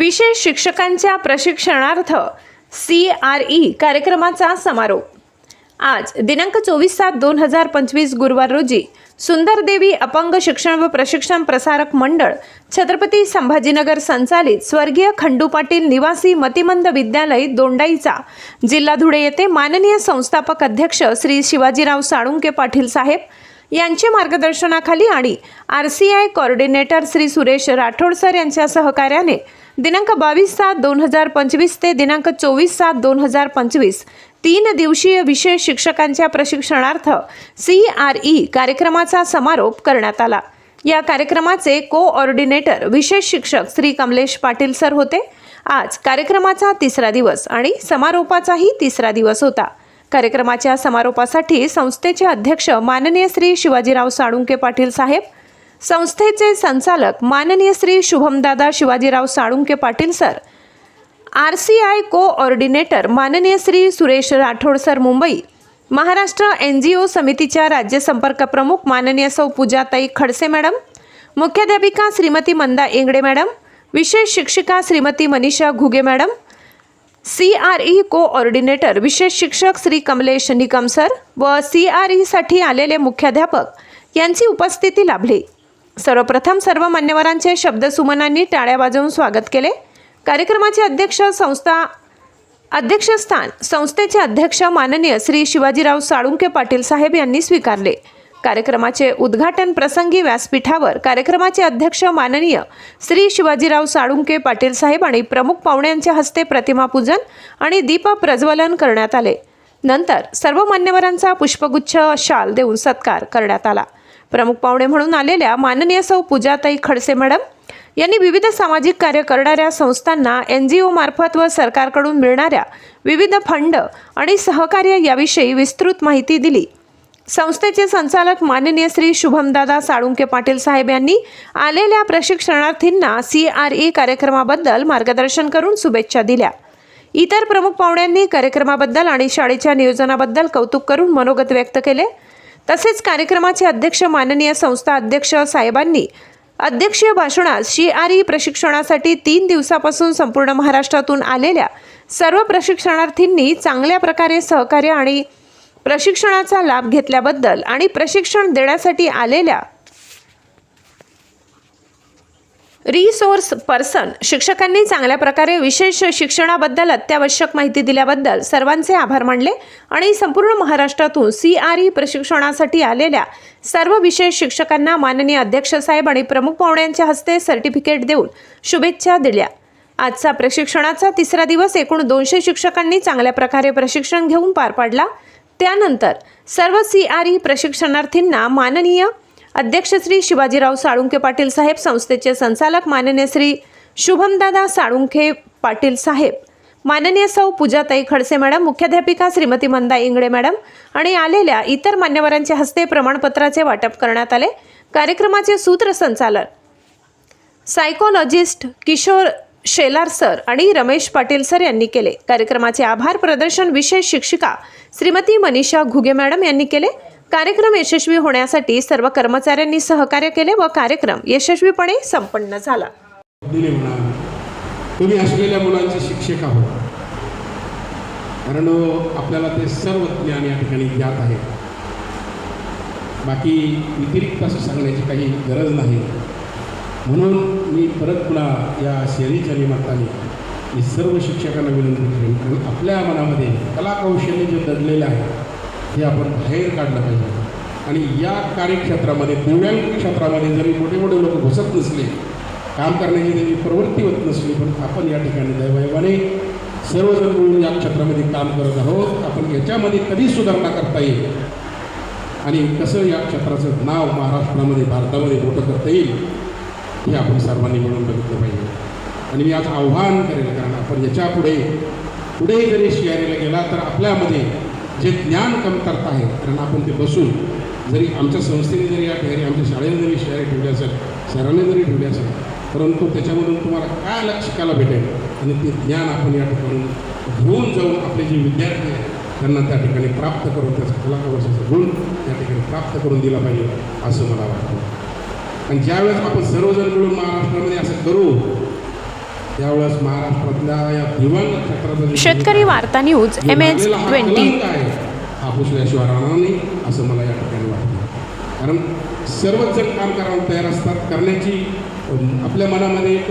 विशेष शिक्षकांच्या प्रशिक्षणार्थ C R E कार्यक्रमाचा समारोप. आज दिनांक चोवीस सात दोन हजार पंचवीस गुरुवार रोजी सुंदरदेवी अपंग शिक्षण व प्रशिक्षण प्रसारक मंडळ छत्रपती संभाजीनगर संचालित स्वर्गीय खंडू पाटील निवासी मतिमंद विद्यालय दोंडाईचा जिल्हा धुळे येथे माननीय संस्थापक अध्यक्ष श्री शिवाजीराव साळुंके पाटील साहेब यांच्या मार्गदर्शनाखाली आणि R C I coordinator Shri Suresh Rathod sir यांच्या सहकार्याने दिनांक बावीस सात दोन हजार पंचवीस ते दिनांक चोवीस सात दोन हजार पंचवीस तीन दिवसीय विशेष शिक्षकांच्या प्रशिक्षणार्थ सी आर ई कार्यक्रमाचा समारोप करण्यात आला. या कार्यक्रमाचे कोऑर्डिनेटर विशेष शिक्षक श्री कमलेश पाटील सर होते. आज कार्यक्रमाचा तिसरा दिवस आणि समारोपाचाही तिसरा दिवस होता. कार्यक्रमाच्या समारोपासाठी संस्थेचे अध्यक्ष माननीय श्री शिवाजीराव साळुंके पाटील साहेब संस्थेचे संचालक माननीय Shri Shubhamdada Shivajirao Salunke Patil sir R C I coordinator माननीय Shri Suresh Rathod sir Mumbai Maharashtra N G O समितीच्या राज्य संपर्क प्रमुख माननीय सौ पूजाताई खडसे मॅडम मुख्याध्यापिका श्रीमती मंदा इंगडे मॅडम विशेष शिक्षिका Shrimati Manisha Ghuge madam C R E coordinator विशेष शिक्षक श्री कमलेश निकम सर व सी आर ईसाठी आलेले मुख्याध्यापक यांची उपस्थिती लाभली. सर्वप्रथम सर्व मान्यवरांचे शब्दसुमनांनी टाळ्या वाजवून स्वागत केले. कार्यक्रमाचे अध्यक्ष संस्था अध्यक्षस्थान संस्थेचे अध्यक्ष माननीय श्री शिवाजीराव साळुंके पाटील साहेब यांनी स्वीकारले. कार्यक्रमाचे उद्घाटन प्रसंगी व्यासपीठावर कार्यक्रमाचे अध्यक्ष माननीय श्री शिवाजीराव साळुंके पाटील साहेब आणि प्रमुख पाहुण्यांच्या हस्ते प्रतिमापूजन आणि दीप प्रज्वलन करण्यात आले. नंतर सर्व मान्यवरांचा पुष्पगुच्छ शाल देऊन सत्कार करण्यात आला. प्रमुख पाहुणे म्हणून आलेल्या माननीय सौ पूजाताई खडसे मॅडम यांनी विविध सामाजिक कार्य करणाऱ्या संस्थांना एन जी ओमार्फत व सरकारकडून मिळणाऱ्या विविध फंड आणि सहकार्य याविषयी विस्तृत माहिती दिली. संस्थेचे संचालक माननीय श्री शुभमदादा साळुंके पाटील साहेब यांनी आलेल्या प्रशिक्षणार्थींना सी आर ई कार्यक्रमाबद्दल मार्गदर्शन करून शुभेच्छा दिल्या. इतर प्रमुख पाहुण्यांनी कार्यक्रमाबद्दल आणि शाळेच्या नियोजनाबद्दल कौतुक करून मनोगत व्यक्त केले. तसेच कार्यक्रमाचे अध्यक्ष माननीय संस्था अध्यक्ष साहेबांनी अध्यक्षीय भाषणात सी आर ई प्रशिक्षणासाठी तीन दिवसापासून संपूर्ण महाराष्ट्रातून आलेल्या सर्व प्रशिक्षणार्थींनी चांगल्या प्रकारे सहकार्य आणि प्रशिक्षणाचा लाभ घेतल्याबद्दल आणि प्रशिक्षण देण्यासाठी आलेल्या रिसोर्स पर्सन शिक्षकांनी चांगल्या प्रकारे विशेष शिक्षणाबद्दल अत्यावश्यक माहिती दिल्याबद्दल सर्वांचे आभार मानले आणि संपूर्ण महाराष्ट्रातून सी आर ई प्रशिक्षणासाठी आलेल्या सर्व विशेष शिक्षकांना माननीय अध्यक्ष साहेब आणि प्रमुख पाहुण्यांच्या हस्ते सर्टिफिकेट देऊन शुभेच्छा दिल्या. आजचा प्रशिक्षणाचा तिसरा दिवस एकूण दोनशे शिक्षकांनी चांगल्या प्रकारे प्रशिक्षण घेऊन पार पाडला. त्यानंतर सर्व सी आर ई प्रशिक्षणार्थींना माननीय अध्यक्ष श्री शिवाजीराव साळुंके पाटील साहेब संस्थेचे संचालक माननीय श्री शुभमदादा साळुंखे पाटील साहेब माननीय सौ पूजाताई खडसे मॅडम मुख्याध्यापिका श्रीमती मंदा इंगळे मॅडम आणि आलेल्या इतर मान्यवरांच्या हस्ते प्रमाणपत्राचे वाटप करण्यात आले. कार्यक्रमाचे सूत्रसंचालन सायकोलॉजिस्ट किशोर शेलार सर आणि रमेश पाटील सर यांनी केले. कार्यक्रमाचे आभार प्रदर्शन विशेष शिक्षिका श्रीमती मनीषा घुगे मॅडम यांनी केले. कार्यक्रम यशस्वी होण्यासाठी सर्व कर्मचाऱ्यांनी सहकार्य केले व कार्यक्रम यशस्वीपणे संपन्न झाला. तुम्ही असलेल्या मुलांचे शिक्षक आहोत. कारण आपल्याला ते सर्व ज्ञान या ठिकाणी ज्ञात आहे. बाकी व्यतिरिक्त असं सांगण्याची काही गरज नाही. म्हणून मी परत पुन्हा या शेरीच्या निमित्ताने मी सर्व शिक्षकांना विनंती करेन कारण आपल्या मनामध्ये कलाकौशल्य जे दडलेलं आहे हे आपण बाहेर काढलं पाहिजे. आणि या कार्यक्षेत्रामध्ये दिव्यांग क्षेत्रामध्ये जरी मोठे मोठे लोक घुसत नसले काम करण्याची त्यांची प्रवृत्ती होत नसली पण आपण या ठिकाणी दैवैवाने सर्वजण मिळून या क्षेत्रामध्ये काम करत आहोत. आपण याच्यामध्ये कधी सुधारणा करता येईल? आणि कसं या क्षेत्राचं नाव महाराष्ट्रामध्ये भारतामध्ये मोठं करता येईल? हे आपण सर्वांनी मिळून बघितलं पाहिजे. आणि मी आज आव्हान करेल कारण आपण याच्यापुढे पुढे जरी शियारीला गेला तर आपल्यामध्ये जे ज्ञान कमतरता आहे कारण आपण ते बसून जरी आमच्या संस्थेने जरी या ठिकाणी आमच्या शाळेने जरी शियारी ठेवली असेल सरांनी जरी ठेवली असेल परंतु त्याच्यामधून तुम्हाला काय लक्ष शिकायला भेटेल? आणि ते ज्ञान आपण या ठिकाणी घेऊन जाऊन आपले जे विद्यार्थी आहेत त्यांना त्या ठिकाणी प्राप्त करून त्याचा कलाकवशाचा गुण त्या ठिकाणी प्राप्त करून दिला पाहिजे असं मला वाटतं. आणि ज्यावेळेस आपण सर्वजण मिळून महाराष्ट्रामध्ये असं करू त्यावेळेस महाराष्ट्रातल्या या दिवंगत छत्रपती शेतकरी वार्ता न्यूज एम एच हा ट्वेंटी हा पुसल्याशिवाय राहणार नाही असं मला या ठिकाणी वाटतं. कारण सर्वच जण काम करायला तयार असतात करण्याची आपल्या मनामध्ये एक